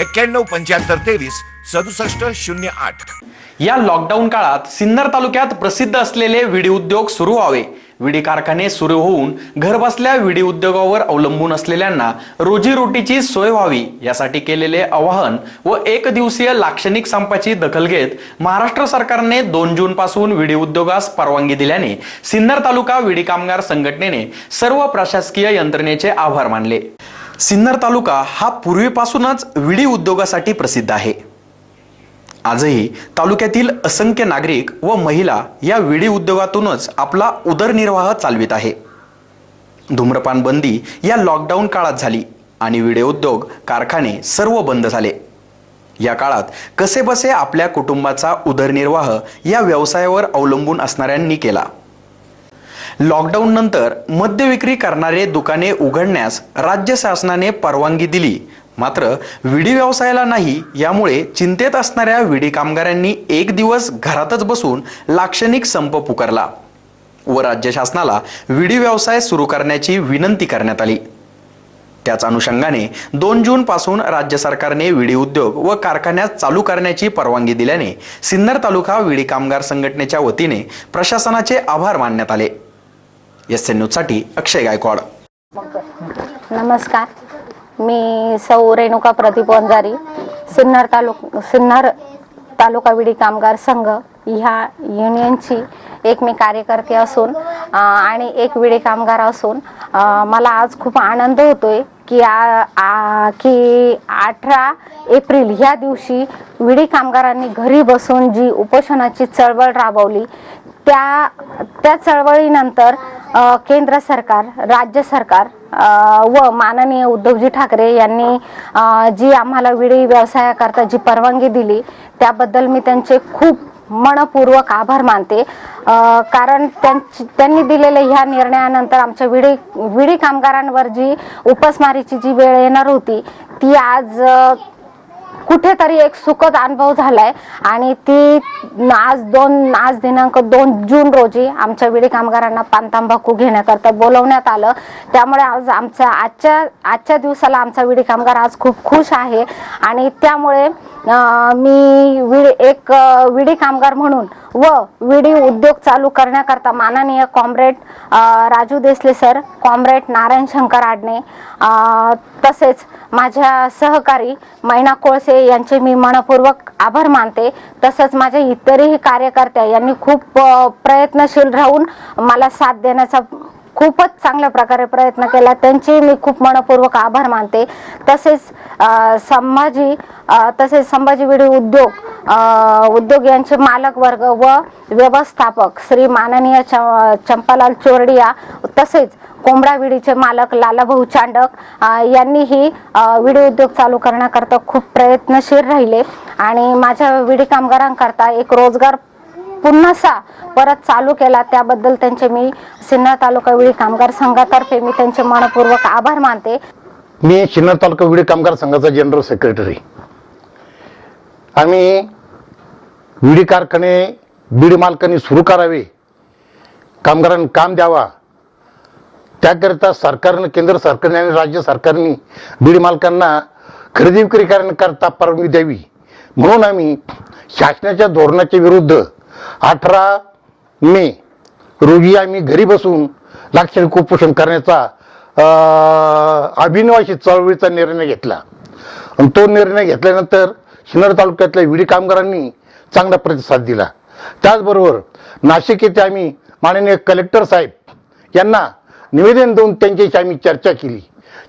एक्क्याण्णव पंच्याहत्तर तेवीस सदुसष्ट शून्य आठ. या लॉकडाऊन काळात सिन्नर तालुक्यात प्रसिद्ध असलेले विडी उद्योग सुरू व्हावे. विडी कारखाने सुरू होऊन घरबसल्या विडी उद्योगावर अवलंबून असलेल्यांना रोजीरोटीची सोय व्हावी. यासाठी केलेले आवाहन व एक दिवसीय लाक्षणिक संपाची दखल घेत महाराष्ट्र सरकारने दोन जून पासून विडी उद्योगास परवानगी दिल्याने सिन्नर तालुका विडी कामगार संघटनेने सर्व प्रशासकीय यंत्रणेचे आभार मानले. सिन्नर तालुका हा पूर्वीपासूनच विडी उद्योगासाठी प्रसिद्ध आहे. आजही तालुक्यातील असंख्य नागरिक व महिला या विडी उद्योगातूनच आपला उदरनिर्वाह चालवित आहे. धूम्रपान बंदी या लॉकडाऊन काळात झाली आणि विडे उद्योग कारखाने सर्व बंद झाले. या काळात कसेबसे आपल्या कुटुंबाचा उदरनिर्वाह या व्यवसायावर अवलंबून असणाऱ्यांनी केला. लॉकडाऊन नंतर मद्य विक्री करणारे दुकाने उघडण्यास राज्य शासनाने परवानगी दिली. मात्र विडी व्यवसायाला नाही यामुळे चिंतेत असणाऱ्या विडी कामगारांनी एक दिवस घरातच बसून लाक्षणिक संप पुकारला व राज्य शासनाला विडी व्यवसाय सुरू करण्याची विनंती करण्यात आली. त्याच अनुषंगाने दोन जून पासून राज्य सरकारने विडी उद्योग व कारखान्यात चालू करण्याची परवानगी दिल्याने सिन्नर तालुका विडी कामगार संघटनेच्या वतीने प्रशासनाचे आभार मानण्यात आले. एस एन न्यूजसाठी अक्षय गायकवाड. नमस्कार. मी सौ रेणुका प्रदीप वंजारी सिन्नर तालुक सिन्नर तालुका विडी कामगार संघ ह्या युनियनची एक मी कार्यकर्ते असून आणि एक विडी कामगार असून मला आज खूप आनंद होतोय की आ, आ की अठरा एप्रिल ह्या दिवशी विडी कामगारांनी घरी बसून जी उपोषणाची चळवळ राबवली त्या त्या चळवळीनंतर केंद्र सरकार राज्य सरकार व माननीय उद्धवजी ठाकरे यांनी जी आम्हाला विडी व्यवसायाकरता जी परवानगी दिली त्याबद्दल मी त्यांचे खूप मनपूर्वक आभार मानते. कारण त्यांची त्यांनी दिलेल्या ह्या निर्णयानंतर आमच्या विडी विडी कामगारांवर जी उपासमारीची जी वेळ येणार होती ती आज कुठेतरी एक सुखद अनुभव झालाय. आणि ती आज दोन आज दिनांक दोन जून रोजी आमच्या विडी कामगारांना पान तंबाखू घेण्याकरता बोलवण्यात आलं. त्यामुळे आज आमच्या आजच्या आजच्या दिवसाला आमचा विडी कामगार आज खूप खुश आहे. आणि त्यामुळे मी विडी एक विडी कामगार म्हणून व विडी उद्योग चालू करण्याकरता माननीय comrade Raju Desale sir comrade Narayan Shankar Adane तसेच माझ्या सहकारी मैना कोळसे यांचे मी मनपूर्वक आभार मानते. तसंच माझ्या इतरही कार्यकर्त्या यांनी खूप प्रयत्नशील राहून मला साथ देण्याचा खूपच चांगल्या प्रकारे प्रयत्न केला. त्यांचे मी खूप मनपूर्वक आभार मानते. तसेच संभाजी तसेच संभाजी विडी उद्योग उद्योग यांचे मालक वर्ग व व्यवस्थापक श्री माननीय चंपालाल चोरडिया तसेच कोंबडा विडीचे मालक लालाभाऊ चांडक यांनीही विडी उद्योग चालू करण्याकरता खूप प्रयत्नशील राहिले. आणि माझ्या विडी कामगारांकरता एक रोजगार पुन्हासा परत चालू केला. त्याबद्दल त्यांचे मी सिन्नर तालुका विडी कामगार संघातर्फे मी त्यांचे मनपूर्वक आभार मानते. मी सिन्नर तालुका विडी कामगार संघाचा जनरल सेक्रेटरी आम्ही विडी कारखाने बीडी मालकांनी सुरू करावे. कामगारांना काम द्यावा. त्याकरिता सरकारनं केंद्र सरकारने आणि राज्य सरकारने बीडी मालकांना खरेदी विक्री करण्याकरता परवानगी द्यावी. म्हणून आम्ही शासनाच्या धोरणाच्या विरुद्ध अठरा मे रोजी आम्ही घरी बसून लाक्षणिक उपोषण करण्याचा अभिनवाशी चळवळीचा निर्णय घेतला. आणि तो निर्णय घेतल्यानंतर शिनर तालुक्यातल्या विडी कामगारांनी चांगला प्रतिसाद दिला. त्याचबरोबर नाशिक येथे आम्ही माननीय कलेक्टर साहेब यांना निवेदन देऊन त्यांच्याशी आम्ही चर्चा केली.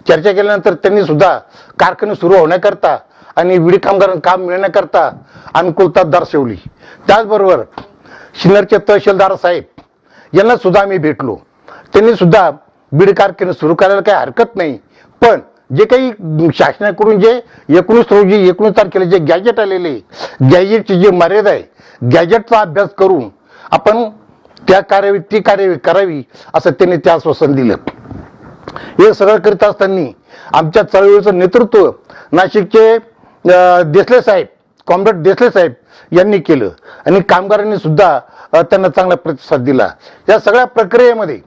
चर्चा केल्यानंतर त्यांनी सुद्धा कारखाने सुरू होण्याकरता आणि विडी कामगारांना काम मिळण्याकरता अनुकूलता दर्शवली. त्याचबरोबर सिन्नरचे तहसीलदार साहेब यांना सुद्धा आम्ही भेटलो. त्यांनी सुद्धा बीड कारखाने सुरू करायला काही हरकत नाही पण जे काही शासनाकडून जे एकोणीस रोजी एकोणीस तारखेला जे गॅजेट आलेले गॅजेटची जी मर्यादा आहे गॅजेटचा अभ्यास करून आपण त्या कार्यावी ती कार्यावी करावी असं त्यांनी ते आश्वासन दिलं. हे सगळं करीत असताना आमच्या चळवळीचं नेतृत्व नाशिकचे देसले साहेब कॉम्रेड देसले साहेब यांनी केलं. आणि कामगारांनी सुद्धा त्यांना चांगला प्रतिसाद दिला. या सगळ्या प्रक्रियेमध्ये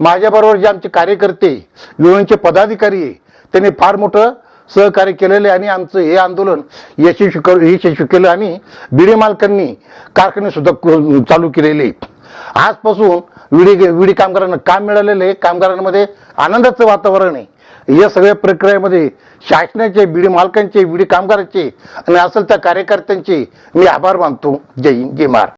माझ्याबरोबर जे आमचे कार्यकर्ते युनियनचे पदाधिकारी आहे त्यांनी फार मोठं सहकार्य केलेले आणि आमचं हे आंदोलन यशस्वी कर यशस्वी केलं आणि बिडी मालकांनी कारखाने सुद्धा चालू केलेले. आजपासून विडी विडी कामगारांना काम मिळालेलं आहे. कामगारांमध्ये आनंदाचं वातावरण आहे. या सगळ्या प्रक्रियेमध्ये शासनाचे बीडी मालकांचे बीडी कामगारांचे आणि असेल त्या कार्यकर्त्यांचे मी आभार मानतो. जय हिंद जय महाराज